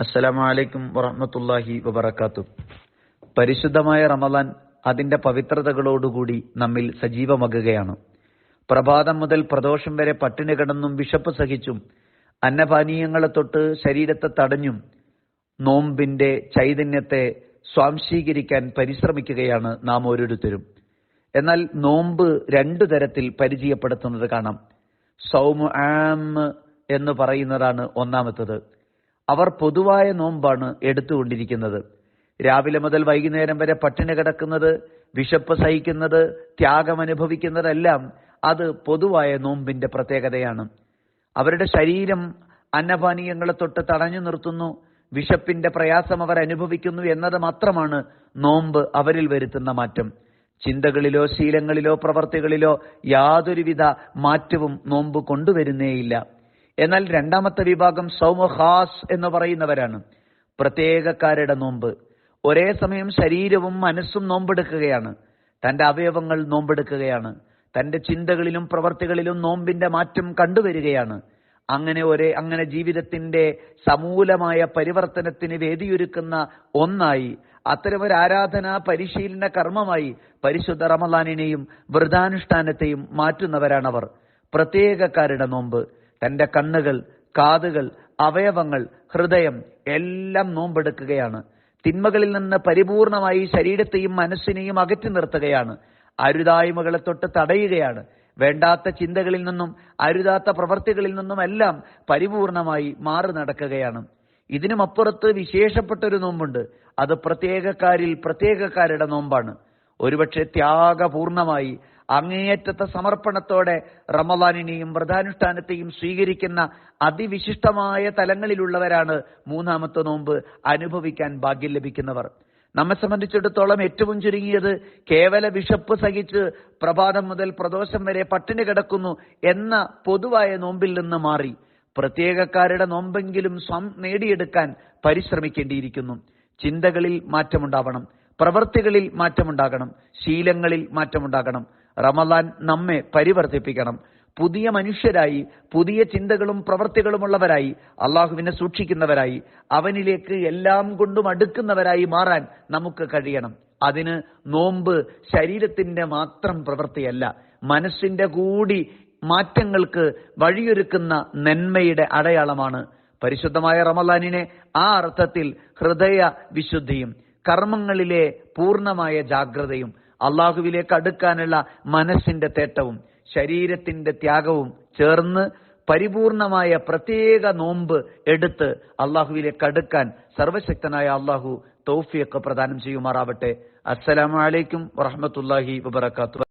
അസ്സലാമു അലൈക്കും വറഹ്മത്തുള്ളാഹി വബറകാത്തു പരിശുദ്ധമായ റമദാൻ അതിന്റെ പവിത്രതകളോടുകൂടി നമ്മിൽ സജീവമാകുകയാണ്. പ്രഭാതം മുതൽ പ്രദോഷം വരെ പട്ടിണി കിടന്നും വിശപ്പ് സഹിച്ചും അന്നപാനീയങ്ങളെ തൊട്ട് ശരീരത്തെ തടഞ്ഞും നോമ്പിന്റെ ചൈതന്യത്തെ സ്വാംശീകരിക്കാൻ പരിശ്രമിക്കുകയാണ് നാം ഓരോരുത്തരും. എന്നാൽ നോമ്പ് രണ്ടു തരത്തിൽ പരിചയപ്പെടുത്തുന്നത് കാണാം. സൗമു ആം എന്ന് പറയുന്നതാണ് ഒന്നാമത്തത്. അവർ പൊതുവായ നോമ്പാണ് എടുത്തുകൊണ്ടിരിക്കുന്നത്. രാവിലെ മുതൽ വൈകുന്നേരം വരെ പട്ടിണി കിടക്കുന്നത് വിശപ്പ് സഹിക്കുന്നത് ത്യാഗം അനുഭവിക്കുന്നതെല്ലാം അത് പൊതുവായ നോമ്പിന്റെ പ്രത്യേകതയാണ്. അവരുടെ ശരീരം അന്നപാനീയങ്ങളെ തൊട്ട് തടഞ്ഞു നിർത്തുന്നു വിശപ്പിന്റെ പ്രയാസം അവർ അനുഭവിക്കുന്നു എന്നത് മാത്രമാണ് നോമ്പ് അവരിൽ വരുത്തുന്ന മാറ്റം. ചിന്തകളിലോ ശീലങ്ങളിലോ പ്രവർത്തികളിലോ യാതൊരുവിധ മാറ്റവും നോമ്പ് കൊണ്ടുവരുന്നേയില്ല. എന്നാൽ രണ്ടാമത്തെ വിഭാഗം സൗമ ഖാസ് എന്ന് പറയുന്നവരാണ്. പ്രത്യേകക്കാരുടെ നോമ്പ്. ഒരേ സമയം ശരീരവും മനസ്സും നോമ്പെടുക്കുകയാണ്. തന്റെ അവയവങ്ങൾ നോമ്പെടുക്കുകയാണ്. തന്റെ ചിന്തകളിലും പ്രവർത്തികളിലും നോമ്പിന്റെ മാറ്റം കണ്ടുവരികയാണ്. അങ്ങനെ ഒരേ അങ്ങനെ ജീവിതത്തിന്റെ സമൂലമായ പരിവർത്തനത്തിന് വേദിയൊരുക്കുന്ന ഒന്നായി. അത്തരമൊരു ആരാധന പരിശീലന കർമ്മമായി പരിശുദ്ധ റമലാനിനെയും വ്രതാനുഷ്ഠാനത്തെയും മാറ്റുന്നവരാണവർ. പ്രത്യേകക്കാരുടെ നോമ്പ്. തന്റെ കണ്ണുകൾ കാതുകൾ അവയവങ്ങൾ ഹൃദയം എല്ലാം നോമ്പെടുക്കുകയാണ്. തിന്മകളിൽ നിന്ന് പരിപൂർണമായി ശരീരത്തെയും മനസ്സിനെയും അകറ്റി നിർത്തുകയാണ്. അരുതായ്മകളെ തൊട്ട് തടയുകയാണ്. വേണ്ടാത്ത ചിന്തകളിൽ നിന്നും അരുതാത്ത പ്രവർത്തികളിൽ നിന്നും എല്ലാം പരിപൂർണമായി മാറി നടക്കുകയാണ്. ഇതിനുമപ്പുറത്ത് വിശേഷപ്പെട്ട ഒരു നോമ്പുണ്ട്. അത് പ്രത്യേകക്കാരിൽ പ്രത്യേകക്കാരുടെ നോമ്പാണ്. ഒരുപക്ഷെ ത്യാഗപൂർണമായി അങ്ങേയറ്റത്തെ സമർപ്പണത്തോടെ റമദാനിനെയും വ്രതാനുഷ്ഠാനത്തെയും സ്വീകരിക്കുന്ന അതിവിശിഷ്ടമായ തലങ്ങളിലുള്ളവരാണ് മൂന്നാമത്തെ നോമ്പ് അനുഭവിക്കാൻ ഭാഗ്യം ലഭിക്കുന്നവർ. നമ്മെ സംബന്ധിച്ചിടത്തോളം ഏറ്റവും ചുരുങ്ങിയത് കേവല വിശപ്പ് സഹിച്ച് പ്രഭാതം മുതൽ പ്രദോഷം വരെ പട്ടിണി കിടക്കുന്നു എന്ന പൊതുവായ നോമ്പിൽ നിന്ന് മാറി. പ്രത്യേകക്കാരുടെ നോമ്പെങ്കിലും സ്വം നേടിയെടുക്കാൻ പരിശ്രമിക്കേണ്ടിയിരിക്കുന്നു. ചിന്തകളിൽ മാറ്റമുണ്ടാവണം. പ്രവൃത്തികളിൽ മാറ്റമുണ്ടാകണം. ശീലങ്ങളിൽ മാറ്റമുണ്ടാകണം. റമലാൻ നമ്മെ പരിവർത്തിപ്പിക്കണം. പുതിയ മനുഷ്യരായി പുതിയ ചിന്തകളും പ്രവർത്തികളുമുള്ളവരായി അള്ളാഹുവിനെ സൂക്ഷിക്കുന്നവരായി അവനിലേക്ക് എല്ലാം കൊണ്ടും അടുക്കുന്നവരായി മാറാൻ നമുക്ക് കഴിയണം. അതിന് നോമ്പ് ശരീരത്തിന്റെ മാത്രം പ്രവൃത്തിയല്ല മനസ്സിന്റെ കൂടി മാറ്റങ്ങൾക്ക് വഴിയൊരുക്കുന്ന നന്മയുടെ അടയാളമാണ്. പരിശുദ്ധമായ റമലാനിനെ ആ അർത്ഥത്തിൽ ഹൃദയ വിശുദ്ധിയും കർമ്മങ്ങളിലെ പൂർണമായ ജാഗ്രതയും അള്ളാഹുവിലേക്ക് അടുക്കാനുള്ള മനസ്സിന്റെ തേട്ടവും ശരീരത്തിന്റെ ത്യാഗവും ചേർന്ന് പരിപൂർണമായ പ്രത്യേക നോമ്പ് എടുത്ത് അള്ളാഹുവിലേക്ക് അടുക്കാൻ സർവശക്തനായ അള്ളാഹു തൗഫിയൊക്കെ പ്രദാനം ചെയ്യുമാറാവട്ടെ. അസ്സലാമലൈക്കും വറഹമത്തല്ലാഹി വബർക്കാത്തു